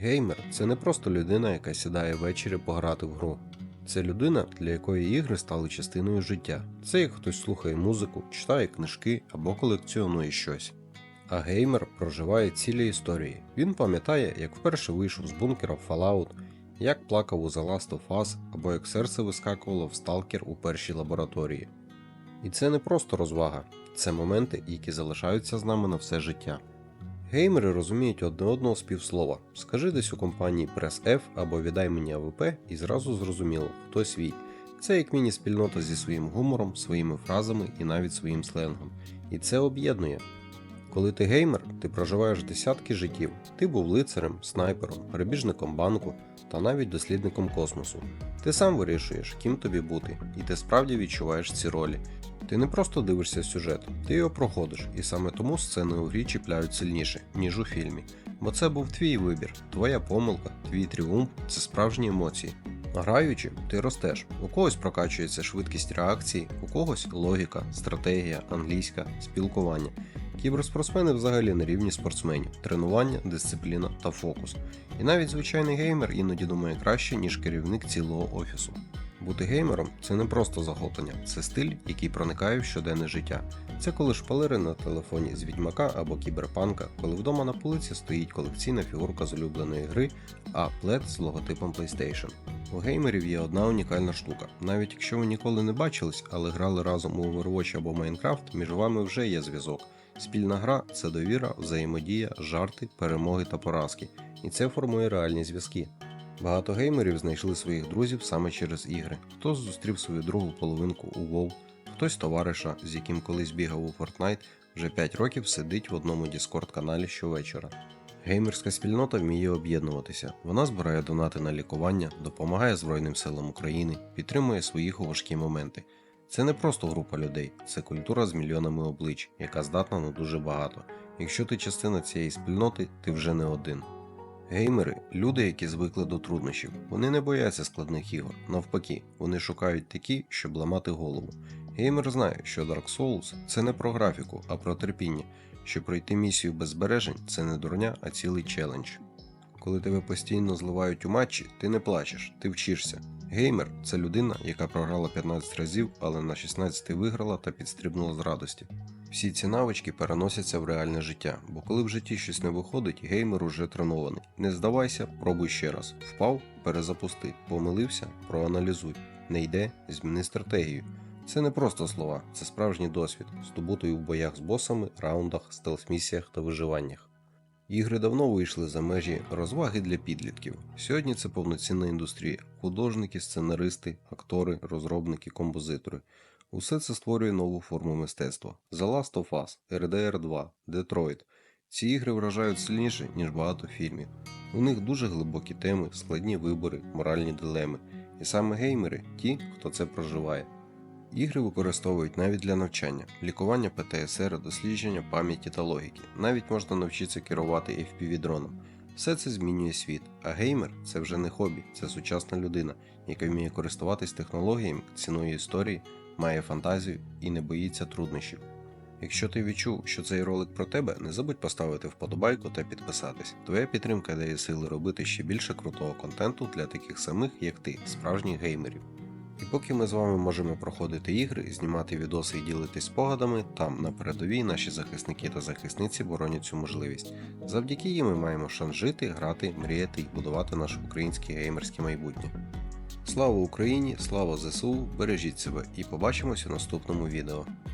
Геймер це не просто людина, яка сідає ввечері пограти в гру. Це людина, для якої ігри стали частиною життя. Це як хтось слухає музику, читає книжки або колекціонує щось. А геймер проживає цілі історії. Він пам'ятає, як вперше вийшов з бункера в Fallout, як плакав у The Last of Us, або як серце вискакувало в Stalker у першій лабораторії. І це не просто розвага, це моменти, які залишаються з нами на все життя. Геймери розуміють одне одного з півслова. Скажи десь у компанії прес F або віддай мені АВП і зразу зрозуміло, хто свій. Це як міні-спільнота зі своїм гумором, своїми фразами і навіть своїм сленгом. І це об'єднує. Коли ти геймер, ти проживаєш десятки життів. Ти був лицарем, снайпером, перебіжником банку та навіть дослідником космосу. Ти сам вирішуєш, ким тобі бути, і ти справді відчуваєш ці ролі. Ти не просто дивишся сюжет, ти його проходиш, і саме тому сцени у грі чіпляють сильніше, ніж у фільмі. Бо це був твій вибір, твоя помилка, твій тріумф це справжні емоції. Граючи, ти ростеш. У когось прокачується швидкість реакції, у когось логіка, стратегія, англійська, спілкування. Кіберспортсмени взагалі на рівні спортсменів, тренування, дисципліна та фокус. І навіть звичайний геймер іноді думає краще, ніж керівник цілого офісу. Бути геймером це не просто захоплення, це стиль, який проникає в щоденне життя. Це коли шпалери на телефоні з відьмака або кіберпанка, коли вдома на полиці стоїть колекційна фігурка з улюбленої гри, а плед з логотипом PlayStation. У геймерів є одна унікальна штука. Навіть якщо ви ніколи не бачились, але грали разом у Overwatch або Minecraft, між вами вже є зв'язок. Спільна гра це довіра, взаємодія, жарти, перемоги та поразки. І це формує реальні зв'язки. Багато геймерів знайшли своїх друзів саме через ігри. Хтось зустрів свою другу половинку у WoW, хтось товариша, з яким колись бігав у Fortnite, вже 5 років сидить в одному Discord каналі щовечора. Геймерська спільнота вміє об'єднуватися. Вона збирає донати на лікування, допомагає Збройним силам України, підтримує своїх у важкі моменти. Це не просто група людей, це культура з мільйонами облич, яка здатна на дуже багато. Якщо ти частина цієї спільноти, ти вже не один. Геймери люди, які звикли до труднощів. Вони не бояться складних ігор. Навпаки, вони шукають такі, щоб ламати голову. Геймер знає, що Dark Souls це не про графіку, а про терпіння. Що пройти місію без збережень це не дурня, а цілий челендж. Коли тебе постійно зливають у матчі, ти не плачеш, ти вчишся. Геймер це людина, яка програла 15 разів, але на 16 виграла та підстрибнула з радості. Всі ці навички переносяться в реальне життя, бо коли в житті щось не виходить, геймер уже тренований. Не здавайся, пробуй ще раз. Впав, перезапусти, помилився, проаналізуй. Не йде, зміни стратегію. Це не просто слова, це справжній досвід, здобутий у боях з босами, раундах, стелс-місіях та виживаннях. Ігри давно вийшли за межі розваги для підлітків. Сьогодні це повноцінна індустрія: художники, сценаристи, актори, розробники, композитори. Усе це створює нову форму мистецтва. The Last of Us, RDR 2, Detroit. Ці ігри вражають сильніше, ніж багато фільмів. У них дуже глибокі теми, складні вибори, моральні дилеми. І саме геймери ті, хто це проживає. Ігри використовують навіть для навчання, лікування ПТСР, дослідження пам'яті та логіки. Навіть можна навчитися керувати FPV-дроном. Все це змінює світ, а геймер це вже не хобі, це сучасна людина, яка вміє користуватись технологіями, ціною історії, має фантазію і не боїться труднощів. Якщо ти відчув, що цей ролик про тебе, не забудь поставити вподобайку та підписатись. Твоя підтримка дає сили робити ще більше крутого контенту для таких самих, як ти, справжніх геймерів. І поки ми з вами можемо проходити ігри, знімати відоси і ділитись спогадами, там на передовій наші захисники та захисниці боронять цю можливість. Завдяки їм ми маємо шанс жити, грати, мріяти і будувати наше українське геймерське майбутнє. Слава Україні! Слава ЗСУ! Бережіть себе і побачимось у наступному відео.